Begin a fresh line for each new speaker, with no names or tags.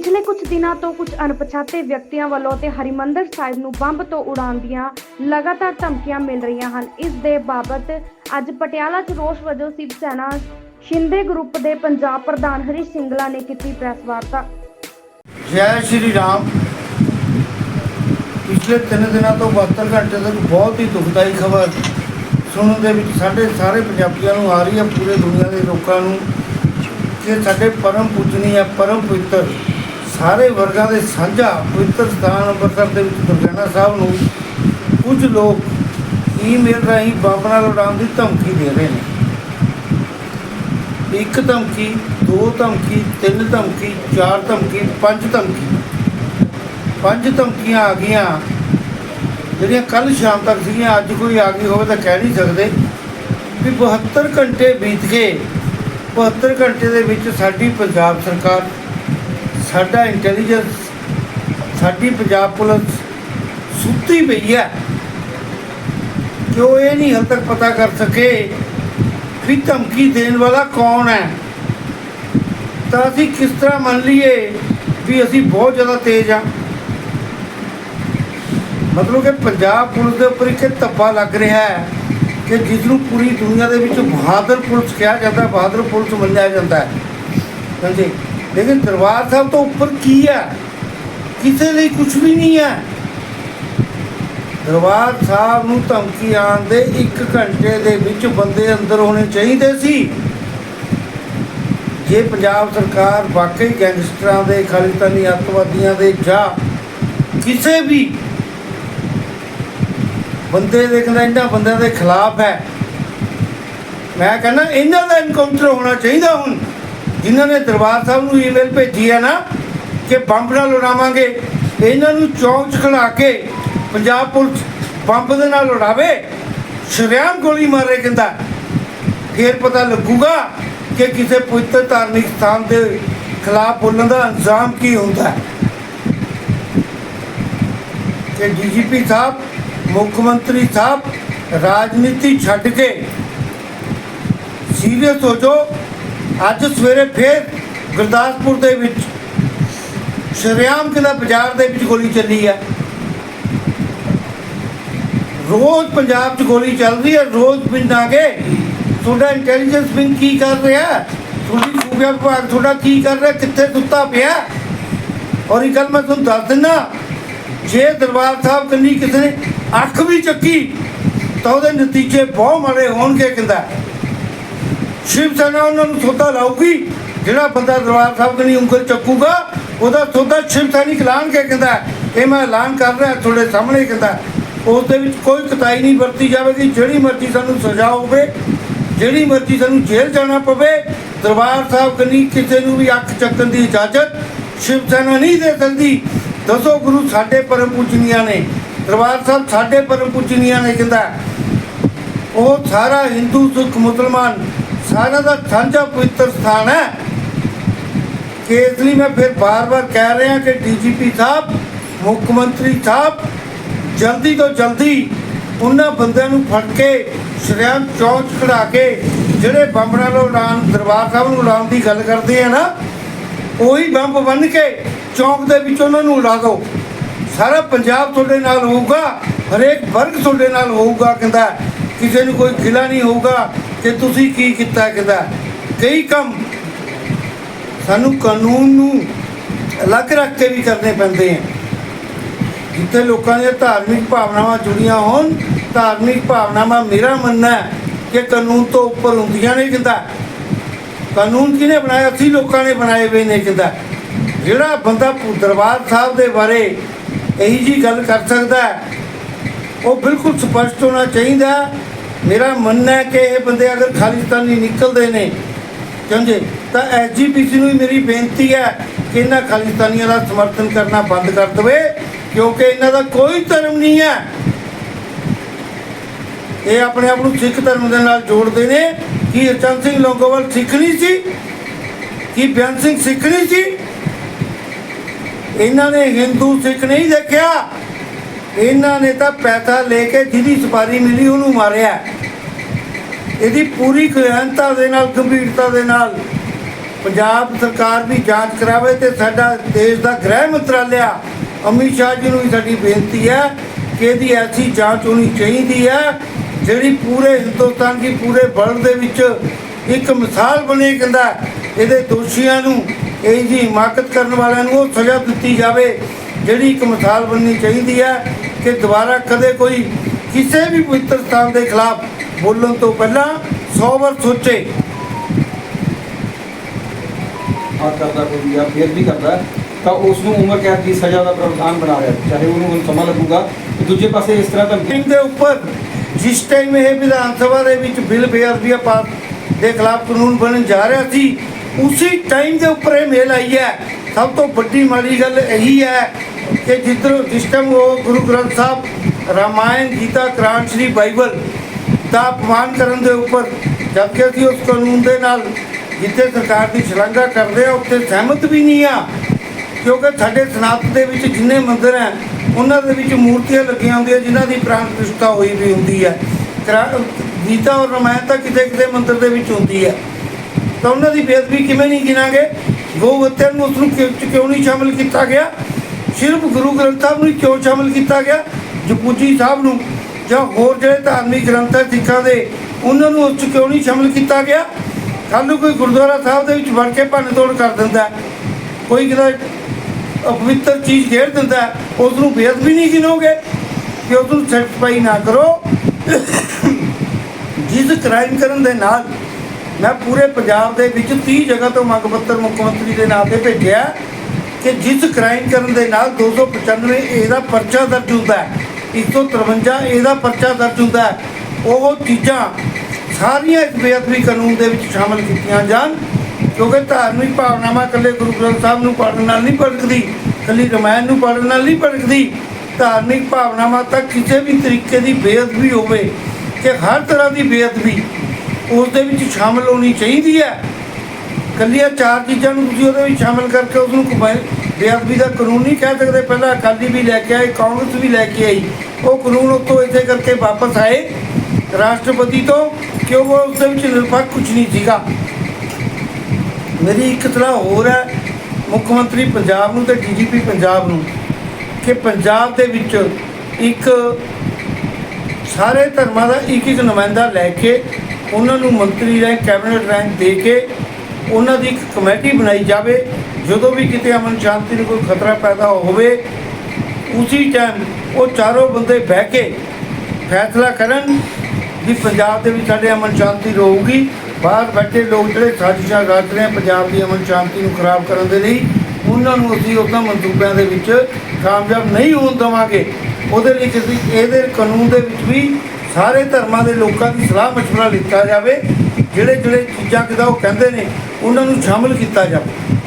ਪਿਛਲੇ ਕੁਝ ਦਿਨਾਂ ਤੋਂ ਕੁਝ ਅਣਪਛਾਤੇ ਵਿਅਕਤੀਆਂ ਵੱਲੋਂ ਤੇ ਹਰਿਮੰਦਰ ਸਾਹਿਬ ਨੂੰ ਬੰਬ ਤੋਂ ਉਡਾਉਣ ਦੀਆਂ ਲਗਾਤਾਰ ਧਮਕੀਆਂ ਮਿਲ ਰਹੀਆਂ ਹਨ। ਇਸ ਦੇ ਬਾਬਤ ਅੱਜ ਪਟਿਆਲਾ 'ਚ ਰੋਸ ਵਜੋਂ ਸਿਵ ਸੈਨਾ ਸ਼ਿੰਦੇ ਗਰੁੱਪ ਦੇ ਪੰਜਾਬ ਪ੍ਰਧਾਨ ਹਰੀਸ਼ ਸਿੰਗਲਾ ਨੇ ਕੀਤੀ ਪ੍ਰੈਸ ਵਾਰਤਾ।
ਜੈ ਸ਼੍ਰੀ ਰਾਮ। ਪਿਛਲੇ 3 ਦਿਨਾਂ ਤੋਂ 72 ਘੰਟੇ ਤੱਕ ਬਹੁਤ ਹੀ ਦੁਖਦਾਈ ਖਬਰ ਸੁਣਨ ਦੇ ਵਿੱਚ ਸਾਡੇ ਸਾਰੇ ਪੰਜਾਬੀਆਂ ਨੂੰ ਆ ਰਹੀ ਹੈ, ਪੂਰੇ ਦੁਨੀਆ ਦੇ ਲੋਕਾਂ ਨੂੰ, ਕਿ ਸਾਡੇ ਪਰਮ ਪੂਜਨੀ ਪਰਮ ਪਵਿੱਤਰ ਸਾਰੇ ਵਰਗਾਂ ਦੇ ਸਾਂਝਾ ਪਵਿੱਤਰ ਸਥਾਨ ਅੰਮ੍ਰਿਤਸਰ ਦੇ ਵਿੱਚ ਦੁਰਗਿਆਨਾ ਸਾਹਿਬ ਨੂੰ ਕੁਝ ਲੋਕ ਈਮੇਲ ਰਾਹੀਂ ਬੰਬ ਨਾਲ ਉਡਾਉਣ ਦੀ ਧਮਕੀ ਦੇ ਰਹੇ ਨੇ। ਇੱਕ ਧਮਕੀ, ਦੋ ਧਮਕੀ, ਤਿੰਨ ਧਮਕੀ, ਚਾਰ ਧਮਕੀ, ਪੰਜ ਧਮਕੀ। ਪੰਜ ਧਮਕੀਆਂ ਆ ਗਈਆਂ, ਜਿਹੜੀਆਂ ਕੱਲ ਸ਼ਾਮ ਤੱਕ ਸੀਗੀਆਂ, ਅੱਜ ਕੋਈ ਆ ਗਈ ਹੋਵੇ ਤਾਂ ਕਹਿ ਨਹੀਂ ਸਕਦੇ ਵੀ 72 ਘੰਟੇ ਬੀਤ ਗਏ। 72 ਘੰਟੇ ਦੇ ਵਿੱਚ ਸਾਡੀ ਪੰਜਾਬ ਸਰਕਾਰ ਸਾਡਾ ਇੰਟੈਲੀਜੈਂਸ ਸਾਡੀ ਪੰਜਾਬ ਪੁਲਿਸ ਸੁੱਤੀ ਪਈ ਹੈ। ਕਿ ਉਹ ਇਹ ਨਹੀਂ ਹਾਲ ਤੱਕ ਪਤਾ ਕਰ ਸਕੇ ਵੀ ਧਮਕੀ ਦੇਣ ਵਾਲਾ ਕੌਣ ਹੈ? ਤਾਂ ਅਸੀਂ ਕਿਸ ਤਰ੍ਹਾਂ ਮੰਨ ਲਈਏ ਵੀ ਅਸੀਂ ਬਹੁਤ ਜ਼ਿਆਦਾ ਤੇਜ਼ ਆ ਮਤਲਬ ਕਿ ਪੰਜਾਬ ਪੁਲਿਸ ਦੇ ਉੱਪਰ ਇੱਕ ਧੱਬਾ ਲੱਗ ਰਿਹਾ ਹੈ ਕਿ ਜਿਸ ਨੂੰ ਪੂਰੀ ਦੁਨੀਆ ਦੇ ਵਿੱਚ ਬਹਾਦਰ ਪੁਲਿਸ ਕਿਹਾ ਜਾਂਦਾ, ਬਹਾਦਰ ਪੁਲਿਸ ਮੰਨਿਆ ਜਾਂਦਾ ਹੈ। ਹਾਂਜੀ। ਲੇਕਿਨ ਦਰਬਾਰ ਸਾਹਿਬ ਤੋਂ ਉੱਪਰ ਕੀ ਹੈ? ਕਿਸੇ ਲਈ ਕੁਝ ਵੀ ਨਹੀਂ ਹੈ। ਦਰਬਾਰ ਸਾਹਿਬ ਨੂੰ ਧਮਕੀ ਆਉਣ ਦੇ 1 ਘੰਟੇ ਦੇ ਵਿੱਚ ਬੰਦੇ ਅੰਦਰ ਹੋਣੇ ਚਾਹੀਦੇ ਸੀ। ਜੇ ਪੰਜਾਬ ਸਰਕਾਰ ਵਾਕਈ ਗੈਂਗਸਟਰਾਂ ਦੇ, ਖਾਲਿਸਤਾਨੀ ਅੱਤਵਾਦੀਆਂ ਦੇ ਜਾਂ ਕਿਸੇ ਵੀ ਬੰਦੇ ਦੇ ਕਹਿੰਦਾ ਇਹਨਾਂ ਬੰਦਿਆਂ ਦੇ ਖਿਲਾਫ ਹੈ, ਮੈਂ ਕਹਿੰਦਾ ਇਹਨਾਂ ਦਾ ਐਨਕਾਊਂਟਰ ਹੋਣਾ ਚਾਹੀਦਾ ਹੁਣ। ਜਿਨ੍ਹਾਂ ਨੇ ਦਰਬਾਰ ਸਾਹਿਬ ਨੂੰ ਈਮੇਲ ਭੇਜੀ ਹੈ ਨਾ ਕਿ ਬੰਬ ਨਾਲ ਉਡਾਵਾਂਗੇ ਇਹਨਾਂ ਨੂੰ ਚੌਂਕ 'ਚ ਖੜਾ ਕੇ ਪੰਜਾਬ ਪੁਲਿਸ ਬੰਬ ਦੇ ਨਾਲ ਉਡਾਵੇ ਸ਼ਰਿਆਮ ਗੋਲੀ ਮਾਰੇ ਕਹਿੰਦਾ। ਫੇਰ ਪਤਾ ਲੱਗੂਗਾ ਕਿ ਕਿਸੇ ਪਵਿੱਤਰ ਧਾਰਮਿਕ ਸਥਾਨ ਦੇ ਖਿਲਾਫ ਬੋਲਣ ਦਾ ਅੰਜਾਮ ਕੀ ਹੁੰਦਾ ਹੈ। ਕਿ ਡੀਜੀਪੀ ਸਾਹਿਬ, ਮੁੱਖ ਮੰਤਰੀ ਸਾਹਿਬ, ਰਾਜਨੀਤੀ ਛੱਡ ਕੇ ਸੀਰੀਅਸ ਹੋ ਜਾਓ। ਅੱਜ ਸਵੇਰੇ ਫੇਰ ਗੁਰਦਾਸਪੁਰ ਦੇ ਵਿੱਚ ਸ਼ਰਿਆਮ ਕਿਲਾ ਬਾਜ਼ਾਰ ਦੇ ਵਿੱਚ ਗੋਲੀ ਚੱਲੀ ਹੈ ਰੋਜ਼ ਪੰਜਾਬ 'ਚ ਗੋਲੀ ਚੱਲ ਰਹੀ ਹੈ ਰੋਜ਼ ਪਿੰਡ ਆ ਪਿੰਡਾਂਗੇ ਤੁਹਾਡਾ ਇੰਟੈਲੀਜੈਂਸ ਵਿੰਗ ਕੀ ਕਰ ਰਿਹਾ? ਹੈ? ਤੁਹਾਡੀ ਸੂਬਾ ਵਿਭਾਗ ਤੁਹਾਡਾ ਕੀ ਕਰ ਰਿਹਾ? ਕਿੱਥੇ ਸੁੱਤਾ ਪਿਆ? ਔਰ ਇਹ ਗੱਲ ਮੈਂ ਤੁਹਾਨੂੰ ਦੱਸ ਦਿੰਦਾ, ਜੇ ਦਰਬਾਰ ਸਾਹਿਬ ਕੰਨੀ ਕਿਸੇ ਨੇ ਅੱਖ ਵੀ ਚੱਕੀ, ਤਾਂ ਉਹਦੇ ਨਤੀਜੇ ਬਹੁਤ ਮਾੜੇ ਹੋਣਗੇ, ਕਹਿੰਦਾ। ਸ਼ਿਵ ਸੈਨਾ ਉਹਨਾਂ ਨੂੰ ਸੋਧਾ ਲਾਊਗੀ, ਜਿਹੜਾ ਬੰਦਾ ਦਰਬਾਰ ਸਾਹਿਬ ਕੰਨੀ ਉਂਗਲ ਚੱਕੂਗਾ, ਉਹਦਾ ਸੋਧਾ ਸ਼ਿਵ ਸੈਨਿਕ ਐਲਾਨ ਕੇ ਕਹਿੰਦਾ ਇਹ ਮੈਂ ਐਲਾਨ ਕਰ ਰਿਹਾ, ਤੁਹਾਡੇ ਸਾਹਮਣੇ ਕਹਿੰਦਾ ਉਸ ਦੇ ਵਿੱਚ ਕੋਈ ਕਤਾਈ ਨਹੀਂ ਵਰਤੀ ਜਾਵੇਗੀ, ਜਿਹੜੀ ਮਰਜ਼ੀ ਸਾਨੂੰ ਸਜ਼ਾ ਹੋਵੇ, ਜਿਹੜੀ ਮਰਜ਼ੀ ਸਾਨੂੰ ਜੇਲ੍ਹ ਜਾਣਾ ਪਵੇ, ਦਰਬਾਰ ਸਾਹਿਬ ਕਨੀ ਕਿਸੇ ਨੂੰ ਵੀ ਅੱਖ ਚੱਕਣ ਦੀ ਇਜਾਜ਼ਤ ਸ਼ਿਵ ਸੈਨਾ ਨਹੀਂ ਦੇ ਸਕਦੀ। ਦੱਸੋ ਗੁਰੂ ਸਾਡੇ ਪਰਮ ਪੂਜਨੀਆਂ ਨੇ, ਦਰਬਾਰ ਸਾਹਿਬ ਸਾਡੇ ਪਰਮ ਪੂਜਨੀਆਂ ਨੇ ਕਹਿੰਦਾ ਉਹ ਸਾਰਾ ਹਿੰਦੂ, ਸਿੱਖ, ਮੁਸਲਮਾਨ ਸਾਰਿਆਂ ਦਾ ਸਾਂਝਾ ਪਵਿੱਤਰ ਸਥਾਨ ਹੈ। ਕਿ ਇਸ ਲਈ ਮੈਂ ਫਿਰ ਬਾਰ-ਬਾਰ ਕਹਿ ਰਿਹਾ ਕਿ ਡੀਜੀਪੀ ਸਾਹਿਬ, ਮੁੱਖ ਮੰਤਰੀ ਸਾਹਿਬ, ਜਲਦੀ ਤੋਂ ਜਲਦੀ ਉਹਨਾਂ ਬੰਦਿਆਂ ਨੂੰ ਫੜ ਕੇ ਸ਼ਰਿਆਮ ਚੌਂਕ 'ਚ ਖੜਾ ਕੇ ਜਿਹੜੇ ਬੰਬ ਨਾਲ ਉਡਾਨ ਦਰਬਾਰ ਸਾਹਿਬ ਨੂੰ ਉਡਾਉਣ ਦੀ ਗੱਲ ਕਰਦੇ ਆ ਨਾ, ਉਹੀ ਬੰਬ ਬੰਨ ਕੇ ਚੌਂਕ ਦੇ ਵਿੱਚ ਉਹਨਾਂ ਨੂੰ ਉਡਾ ਦਿਓ। ਸਾਰਾ ਪੰਜਾਬ ਤੁਹਾਡੇ ਨਾਲ ਹੋਊਗਾ, ਹਰੇਕ ਵਰਗ ਤੁਹਾਡੇ ਨਾਲ ਹੋਊਗਾ, ਕਹਿੰਦਾ ਕਿਸੇ ਨੂੰ ਕੋਈ ਗਿਲਾ ਨਹੀਂ ਹੋਊਗਾ। ਕਿ ਤੁਸੀਂ ਕੀ ਕੀਤਾ ਕਹਿੰਦਾ ਕਈ ਕੰਮ ਸਾਨੂੰ ਕਾਨੂੰਨ ਨੂੰ ਅਲੱਗ ਰੱਖ ਕੇ ਵੀ ਕਰਨੇ ਪੈਂਦੇ ਆ। ਜਿੱਥੇ ਲੋਕਾਂ ਦੀਆਂ ਧਾਰਮਿਕ ਭਾਵਨਾਵਾਂ ਜੁੜੀਆਂ ਹੋਣ, ਧਾਰਮਿਕ ਭਾਵਨਾਵਾਂ ਮੇਰਾ ਮੰਨਣਾ ਹੈ ਕਿ ਕਾਨੂੰਨ ਤੋਂ ਉੱਪਰ ਹੁੰਦੀਆਂ ਨੇ ਕਹਿੰਦਾ ਕਾਨੂੰਨ ਕਿਹਨੇ ਬਣਾਇਆ? ਅਸੀਂ ਲੋਕਾਂ ਨੇ ਬਣਾਏ ਹੋਏ ਨੇ ਕਹਿੰਦਾ ਜਿਹੜਾ ਬੰਦਾ ਦਰਬਾਰ ਸਾਹਿਬ ਦੇ ਬਾਰੇ ਇਹੀ ਜੀ ਗੱਲ ਕਰ ਸਕਦਾ ਉਹ ਬਿਲਕੁਲ ਸਪਸ਼ਟ ਹੋਣਾ ਚਾਹੀਦਾ ਮੇਰਾ ਮੰਨਣਾ ਹੈ ਕਿ ਇਹ ਬੰਦੇ ਅਗਰ ਖਾਲਿਸਤਾਨੀ ਨਿਕਲਦੇ ਨੇ ਸਮਝੇ ਤਾਂ ਐਸਜੀਪੀਸੀ ਨੂੰ ਮੇਰੀ ਬੇਨਤੀ ਹੈ ਕਿ ਇਹਨਾਂ ਖਾਲਿਸਤਾਨੀਆਂ ਦਾ ਸਮਰਥਨ ਕਰਨਾ ਬੰਦ ਕਰ ਦੇਵੇ, ਕਿਉਂਕਿ ਇਹਨਾਂ ਦਾ ਕੋਈ ਧਰਮ ਨਹੀਂ ਹੈ। ਇਹ ਆਪਣੇ ਆਪ ਨੂੰ ਸਿੱਖ ਧਰਮ ਦੇ ਨਾਲ ਜੋੜਦੇ ਨੇ। ਕਿ ਹਰਚੰਦ ਸਿੰਘ ਲੌਂਗੋਵਾਲ ਸਿੱਖ ਨਹੀਂ ਸੀ? ਕਿ ਬਿਆਨ ਸਿੰਘ ਸਿੱਖ ਨਹੀਂ ਸੀ? ਇਹਨਾਂ ਨੇ ਹਿੰਦੂ ਸਿੱਖ ਨਹੀਂ ਦੇਖਿਆ? ਇਹਨਾਂ ਨੇ ਤਾਂ ਪੈਸਾ ਲੈ ਕੇ ਜਿਹਦੀ ਸਪਾਰੀ ਮਿਲੀ ਉਹਨੂੰ ਮਾਰਿਆ। ਇਹਦੀ ਪੂਰੀ ਖਿਆਨਤਾ ਦੇ ਨਾਲ, ਗੰਭੀਰਤਾ ਦੇ ਨਾਲ ਪੰਜਾਬ ਸਰਕਾਰ ਵੀ ਜਾਂਚ ਕਰਾਵੇ ਤੇ ਸਾਡਾ ਦੇਸ਼ ਦਾ ਗ੍ਰਹਿ ਮੰਤਰਾਲਿਆ ਅਮਿਤ ਸ਼ਾਹ ਜੀ ਨੂੰ ਵੀ ਸਾਡੀ ਬੇਨਤੀ ਹੈ ਕਿ ਇਹਦੀ ਐਸੀ ਜਾਂਚ ਹੋਣੀ ਚਾਹੀਦੀ ਹੈ, ਜਿਹੜੀ ਪੂਰੇ ਹਿੰਦੁਸਤਾਨ ਦੀ, ਪੂਰੇ ਵਰਲਡ ਦੇ ਵਿੱਚ ਇੱਕ ਮਿਸਾਲ ਬਣੇ ਕਹਿੰਦਾ ਇਹਦੇ ਦੋਸ਼ੀਆਂ ਨੂੰ ਇਹ ਜੀ ਹਿਮਾਕਤ ਕਰਨ ਵਾਲਿਆਂ ਨੂੰ ਉਹ ਸਜ਼ਾ ਦਿੱਤੀ ਜਾਵੇ। ਜਿਹੜੀ ਇੱਕ ਮਿਸਾਲ ਬਣਨੀ ਚਾਹੀਦੀ ਹੈ ਕਿ ਦੁਬਾਰਾ ਕਦੇ ਕੋਈ ਕਿਸੇ ਵੀ ਪਵਿੱਤਰ ਸਥਾਨ ਦੇ ਖਿਲਾਫ ਬੋਲਣ ਤੋਂ ਪਹਿਲਾਂ 100 ਵਾਰ ਸੋਚੇ
ਹੱਕ ਕਰਦਾ ਕੋਈ ਜਾਂ ਫੇਰ ਵੀ ਕਰਦਾ ਤਾਂ ਉਸ ਨੂੰ ਉਮਰ ਕੈਦ ਦੀ ਸਜ਼ਾ ਦਾ ਪ੍ਰਾਵਧਾਨ ਬਣਾ ਰਿਹਾ। ਚਾਹੇ ਉਹਨੂੰ ਹੁਣ ਸਮਾਂ ਲੱਗੂਗਾ ਤੇ ਦੂਜੇ ਪਾਸੇ ਇਸ ਤਰ੍ਹਾਂ ਧਮਕੀ
ਟਾਈਮ ਦੇ ਉੱਪਰ ਜਿਸ ਟਾਈਮ ਇਹ ਵਿਧਾਨ ਸਭਾ ਦੇ ਵਿੱਚ ਬਿੱਲ ਬੇਅਦਬੀਆ ਪਾਸ ਦੇ ਖਿਲਾਫ ਕਾਨੂੰਨ ਬਣਨ ਜਾ ਰਿਹਾ ਸੀ ਉਸੇ ਟਾਈਮ ਦੇ ਉੱਪਰ ਇਹ ਮੇਲ ਆਈ ਹੈ। ਸਭ ਤੋਂ ਵੱਡੀ ਮਾੜੀ ਗੱਲ ਇਹੀ ਹੈ ਕਿ ਜਿੱਧਰ ਜਿਸ ਟਾਈਮ ਉਹ ਗੁਰੂ ਗ੍ਰੰਥ ਸਾਹਿਬ, ਰਾਮਾਇਣ, ਗੀਤਾ, ਕੁਰਾਨ, ਸ਼੍ਰੀ ਬਾਈਬਲ ਦਾ ਅਪਮਾਨ ਕਰਨ ਦੇ ਉੱਪਰ ਜਦਕਿ ਅਸੀਂ ਉਸ ਕਾਨੂੰਨ ਦੇ ਨਾਲ ਜਿੱਥੇ ਸਰਕਾਰ ਦੀ ਸ਼ਲਾਘਾ ਕਰਦੇ ਆ ਉੱਥੇ ਸਹਿਮਤ ਵੀ ਨਹੀਂ ਆ ਕਿਉਂਕਿ ਸਾਡੇ ਸਨਾਤ ਦੇ ਵਿੱਚ ਜਿੰਨੇ ਮੰਦਿਰ ਹੈ, ਉਹਨਾਂ ਦੇ ਵਿੱਚ ਮੂਰਤੀਆਂ ਲੱਗੀਆਂ ਹੁੰਦੀਆਂ, ਜਿਨ੍ਹਾਂ ਦੀ ਪ੍ਰਾਣ ਪ੍ਰਤਿਸ਼ਠਾ ਹੋਈ ਵੀ ਹੁੰਦੀ ਹੈ। ਕਰਾ- ਗੀਤਾ ਔਰ ਰਮਾਇਣ ਤਾਂ ਕਿਤੇ ਕਿਤੇ ਮੰਦਿਰ ਦੇ ਵਿੱਚ ਹੁੰਦੀ ਹੈ। ਤਾਂ ਉਹਨਾਂ ਦੀ ਬੇਅਦਬੀ ਕਿਵੇਂ ਨਹੀਂ ਗਿਣਾਂਗੇ? ਗੋ ਨੂੰ ਉਸ ਨੂੰ ਕਿਉਂ ਕਿਉਂ ਨਹੀਂ ਸ਼ਾਮਿਲ ਕੀਤਾ ਗਿਆ? ਸਿਰਫ ਗੁਰੂ ਗ੍ਰੰਥ ਸਾਹਿਬ ਨੂੰ ਕਿਉਂ ਸ਼ਾਮਿਲ ਕੀਤਾ ਗਿਆ? ਜਪੂਜੀ ਸਾਹਿਬ ਨੂੰ ਜਾਂ ਹੋਰ ਜਿਹੜੇ ਧਾਰਮਿਕ ਗ੍ਰੰਥ ਹੈ ਸਿੱਖਾਂ ਦੇ ਉਹਨਾਂ ਨੂੰ ਉਸ 'ਚ ਕਿਉਂ ਨਹੀਂ ਸ਼ਾਮਿਲ ਕੀਤਾ ਗਿਆ? ਕੱਲ੍ਹ ਕੋਈ ਗੁਰਦੁਆਰਾ ਸਾਹਿਬ ਦੇ ਵਿੱਚ ਵੜ ਕੇ ਭੰਨ ਤੋੜ ਕਰ ਦਿੰਦਾ ਕੋਈ ਕਿਤੇ ਅਪਵਿੱਤਰ ਚੀਜ਼ ਘੇਰ ਦਿੰਦਾ ਹੈ, ਉਸ ਨੂੰ ਬੇਅਦਬੀ ਨਹੀਂ ਗਿਣੋਗੇ? ਕਿ ਉਸ ਨੂੰ ਸੈਟੀਸਫਾਈ ਨਾ ਕਰੋ? ਜਿਸ ਕ੍ਰਾਈਮ ਕਰਨ ਦੇ ਨਾਲ ਮੈਂ ਪੂਰੇ ਪੰਜਾਬ ਦੇ ਵਿੱਚ 30 ਜਗ੍ਹਾ ਤੋਂ ਮੰਗ ਪੱਤਰ ਮੁੱਖ ਮੰਤਰੀ ਦੇ ਨਾਂ ਤੇ ਭੇਜਿਆ ਕਿ ਜਿਸ ਕ੍ਰਾਈਮ ਕਰਨ ਦੇ ਨਾਲ 295 ਇਹਦਾ ਪਰਚਾ ਦਰਜ ਹੁੰਦਾ ਹੈ 153 ਇਹਦਾ ਪਰਚਾ ਦਰਜ ਹੁੰਦਾ ਹੈ, ਉਹ ਚੀਜ਼ਾਂ ਸਾਰੀਆਂ ਇਸ ਬੇਅਦਬੀ ਕਾਨੂੰਨ ਦੇ ਵਿੱਚ ਸ਼ਾਮਲ ਕੀਤੀਆਂ ਜਾਣ, ਕਿਉਂਕਿ ਧਾਰਮਿਕ ਭਾਵਨਾਵਾਂ ਇਕੱਲੇ ਗੁਰੂ ਗ੍ਰੰਥ ਸਾਹਿਬ ਨੂੰ ਪੜ੍ਹਨ ਨਾਲ ਨਹੀਂ ਭੜਕਦੀ, ਇਕੱਲੀ ਰਮਾਇਣ ਨੂੰ ਪੜ੍ਹਨ ਨਾਲ ਨਹੀਂ ਭੜਕਦੀ, ਧਾਰਮਿਕ ਭਾਵਨਾਵਾਂ ਤੱਕ ਕਿਸੇ ਵੀ ਤਰੀਕੇ ਦੀ ਬੇਅਦਬੀ ਹੋਵੇ, ਕਿ ਹਰ ਤਰ੍ਹਾਂ ਦੀ ਬੇਅਦਬੀ ਉਸ ਦੇ ਵਿੱਚ ਸ਼ਾਮਲ ਹੋਣੀ ਚਾਹੀਦੀ ਹੈ। ਕੱਲੀਆਂ ਚਾਰ ਚੀਜ਼ਾਂ ਨੂੰ ਤੁਸੀਂ ਉਹਦੇ ਵਿੱਚ ਸ਼ਾਮਲ ਕਰਕੇ ਉਸ ਨੂੰ ਬੇਅਦਬੀ ਦਾ ਕਾਨੂੰਨ ਨਹੀਂ ਕਹਿ ਸਕਦੇ। ਪਹਿਲਾਂ ਅਕਾਲੀ ਵੀ ਲੈ ਕੇ ਆਏ ਕਾਂਗਰਸ ਵੀ ਲੈ ਕੇ ਆਈ। ਉਹ ਕਾਨੂੰਨ ਉੱਤੋਂ ਇੱਥੇ ਕਰਕੇ ਵਾਪਸ ਆਏ ਰਾਸ਼ਟਰਪਤੀ ਤੋਂ ਕਿਉਂਕਿ ਉਸ ਦੇ ਵਿੱਚ ਨਿਰਪੱਖ ਕੁਝ ਨਹੀਂ ਸੀਗਾ। ਮੇਰੀ ਇੱਕ ਤਰ੍ਹਾਂ ਹੋਰ ਹੈ, ਮੁੱਖ ਮੰਤਰੀ ਪੰਜਾਬ ਨੂੰ ਤੇ ਡੀਜੀਪੀ ਪੰਜਾਬ ਨੂੰ, ਕਿ ਪੰਜਾਬ ਦੇ ਵਿੱਚ ਇੱਕ ਸਾਰੇ ਧਰਮਾਂ ਦਾ ਇੱਕ ਇੱਕ ਨੁਮਾਇੰਦਾ ਲੈ ਕੇ ਉਹਨਾਂ ਨੂੰ ਮੰਤਰੀ ਰੈਂਕ ਕੈਬਨਿਟ ਰੈਂਕ ਦੇ ਕੇ ਉਹਨਾਂ ਦੀ ਇੱਕ ਕਮੇਟੀ ਬਣਾਈ ਜਾਵੇ। ਜਦੋਂ ਵੀ ਕਿਤੇ ਅਮਨ ਸ਼ਾਂਤੀ ਨੂੰ ਕੋਈ ਖਤਰਾ ਪੈਦਾ ਹੋਵੇ, ਉਸੇ ਟਾਈਮ ਉਹ ਚਾਰੋਂ ਬੰਦੇ ਬਹਿ ਕੇ ਫੈਸਲਾ ਕਰਨ ਵੀ ਪੰਜਾਬ ਦੇ ਵਿੱਚ ਸਾਡੇ ਅਮਨ ਸ਼ਾਂਤੀ ਰਹੂਗੀ। ਬਾਹਰ ਬੈਠੇ ਲੋਕ ਜਿਹੜੇ ਸਾਜ਼ਿਸ਼ਾਂ ਰਚ ਰਹੇ ਆ, ਪੰਜਾਬ ਦੀ ਅਮਨ ਸ਼ਾਂਤੀ ਨੂੰ ਖਰਾਬ ਕਰਨ ਦੇ ਲਈ, ਉਹਨਾਂ ਨੂੰ ਅਸੀਂ ਉਹਨਾਂ ਮਨਸੂਬਿਆਂ ਦੇ ਵਿੱਚ ਕਾਮਯਾਬ ਨਹੀਂ ਹੋਣ ਦੇਵਾਂਗੇ। ਉਹਦੇ ਲਈ ਅਸੀਂ ਇਹਦੇ ਕਾਨੂੰਨ ਦੇ ਵਿੱਚ ਵੀ ਸਾਰੇ ਧਰਮਾਂ ਦੇ ਲੋਕਾਂ ਦੀ ਸਲਾਹ ਮਸ਼ਵਰਾ ਲਿੱਤਾ ਜਾਵੇ ਜਿਹੜੇ ਜਿਹੜੇ ਚੀਜ਼ਾਂ ਕਿਦਾ ਉਹ ਕਹਿੰਦੇ ਨੇ, ਉਹਨਾਂ ਨੂੰ ਸ਼ਾਮਲ ਕੀਤਾ ਜਾਵੇ।